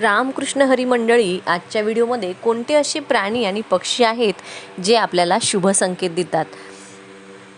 रामकृष्ण हरी मंडळी आजच्या व्हिडिओमध्ये कोणते असे प्राणी आणि पक्षी आहेत जे आपल्याला शुभ संकेत देतात?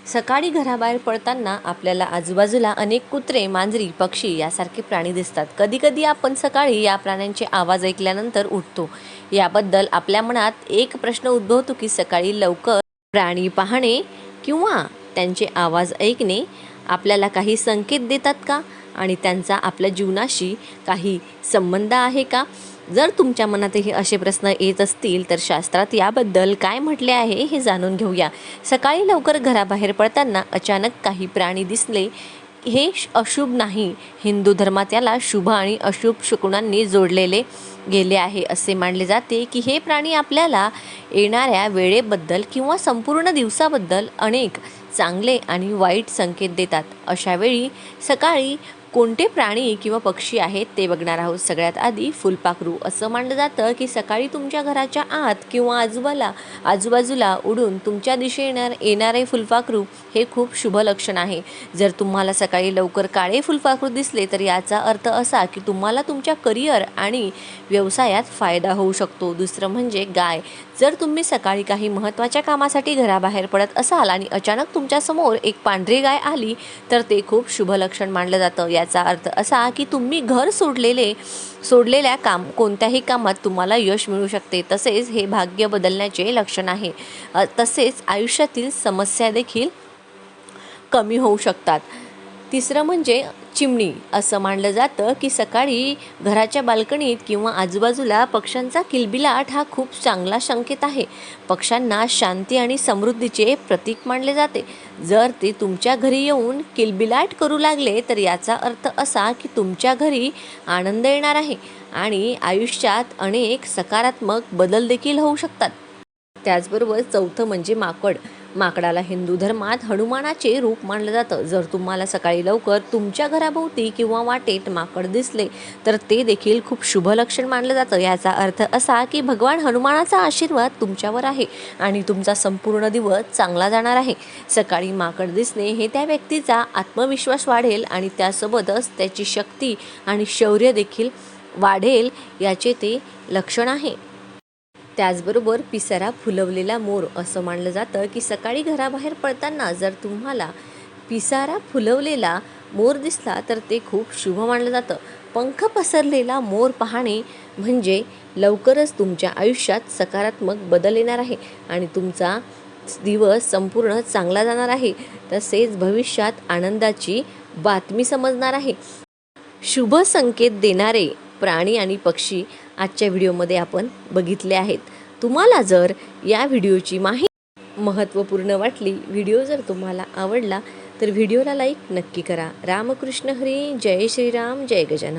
सकाळी घराबाहेर पडताना आपल्याला आजूबाजूला अनेक कुत्रे मांजरी पक्षी यासारखे प्राणी दिसतात. कधीकधी आपण सकाळी या प्राण्यांचे आवाज ऐकल्यानंतर उठतो. याबद्दल आपल्या मनात एक प्रश्न उद्भवतो की सकाळी लवकर प्राणी पाहणे किंवा त्यांचे आवाज ऐकणे आपल्याला काही संकेत देतात का? आणि त्यांचा आपल्या जीवनाशी काही संबंध आहे का? जर तुमच्या मनातही असे प्रश्न येत असतील तर शास्त्रात याबद्दल काय म्हटले आहे हे जाणून घेऊया. सकाळी लवकर घराबाहेर पडताना अचानक काही प्राणी दिसले. हे श- अशुभ नाही. हिंदू धर्मात याला शुभ आणि अशुभ शकुणांनी जोडलेले गेले आहे. असे मानले जाते की हे प्राणी आपल्याला येणाऱ्या वेळेबद्दल किंवा संपूर्ण दिवसाबद्दल अनेक चांगले आणि वाईट संकेत देतात. अशावेळी सकाळी कोणते प्राणी किंवा पक्षी आहेत ते बघणार आहोत. सगळ्यात आधी फुलपाखरू. असं मानलं जातं की सकाळी तुमच्या घराच्या आत किंवा आजूबाला आजूबाजूला उडून तुमच्या दिशे येणार येणारे फुलपाखरू हे खूप शुभ लक्षण आहे. जर तुम्हाला सकाळी लवकर काळे फुलपाखरू दिसले तर याचा अर्थ असा की तुम्हाला तुमच्या करिअर आणि व्यवसायात फायदा होऊ शकतो. दुसरं म्हणजे गाय. जर तुम्ही सकाळी काही महत्त्वाच्या कामासाठी घराबाहेर पडत असाल आणि अचानक तुमच्यासमोर एक पांढरी गाय आली तर ते खूप शुभ लक्षण मानलं जातं. याचा अर्थ असा की तुम्ही घर सोडलेले सोडलेल्या काम कोणत्याही कामात तुम्हाला यश मिळू शकते. तसेच हे भाग्य बदलण्याचे लक्षण आहे. तसेच आयुष्यातील समस्या देखील कमी होऊ शकतात. तिसरं म्हणजे चिमणी. असं मानलं जातं की सकाळी घराच्या बाल्कनीत किंवा आजूबाजूला पक्ष्यांचा किलबिलाट हा खूप चांगला संकेत आहे. पक्ष्यांना शांती आणि समृद्धीचे प्रतीक मानले जाते. जर ते तुमच्या घरी येऊन किलबिलाट करू लागले तर याचा अर्थ असा की तुमच्या घरी आनंद येणार आहे आणि आयुष्यात अनेक सकारात्मक बदल देखील होऊ शकतात. त्याचबरोबर चौथं म्हणजे माकड. माकडाला हिंदू धर्मात हनुमानाचे रूप मानलं जातं. जर तुम्हाला सकाळी लवकर तुमच्या घराभोवती किंवा वाटेत माकड दिसले तर ते देखील खूप शुभ लक्षण मानलं जातं. याचा अर्थ असा की भगवान हनुमानाचा आशीर्वाद तुमच्यावर आहे आणि तुमचा संपूर्ण दिवस चांगला जाणार आहे. सकाळी माकड दिसणे हे त्या व्यक्तीचा आत्मविश्वास वाढेल आणि त्यासोबतच त्याची शक्ती आणि शौर्य देखील वाढेल याचे ते लक्षण आहे. त्याचबरोबर पिसारा फुलवलेला मोर असं मानलं जातं की सकाळी घराबाहेर पडताना जर तुम्हाला पिसारा फुलवलेला मोर दिसला तर ते खूप शुभ मानलं जातं. पंख पसरलेला मोर पाहणे म्हणजे लवकरच तुमच्या आयुष्यात सकारात्मक बदल येणार आहे आणि तुमचा दिवस संपूर्ण चांगला जाणार आहे. तसेच भविष्यात आनंदाची बातमी समजणार आहे. शुभ संकेत देणारे प्राणी आणि पक्षी आजच्या व्हिडिओमध्ये आपण बघितले आहेत. तुम्हाला जर या व्हिडिओची माहिती महत्त्वपूर्ण वाटली व्हिडिओ जर तुम्हाला आवडला तर व्हिडिओला लाईक नक्की करा. रामकृष्ण हरी जय श्रीराम जय गजानन.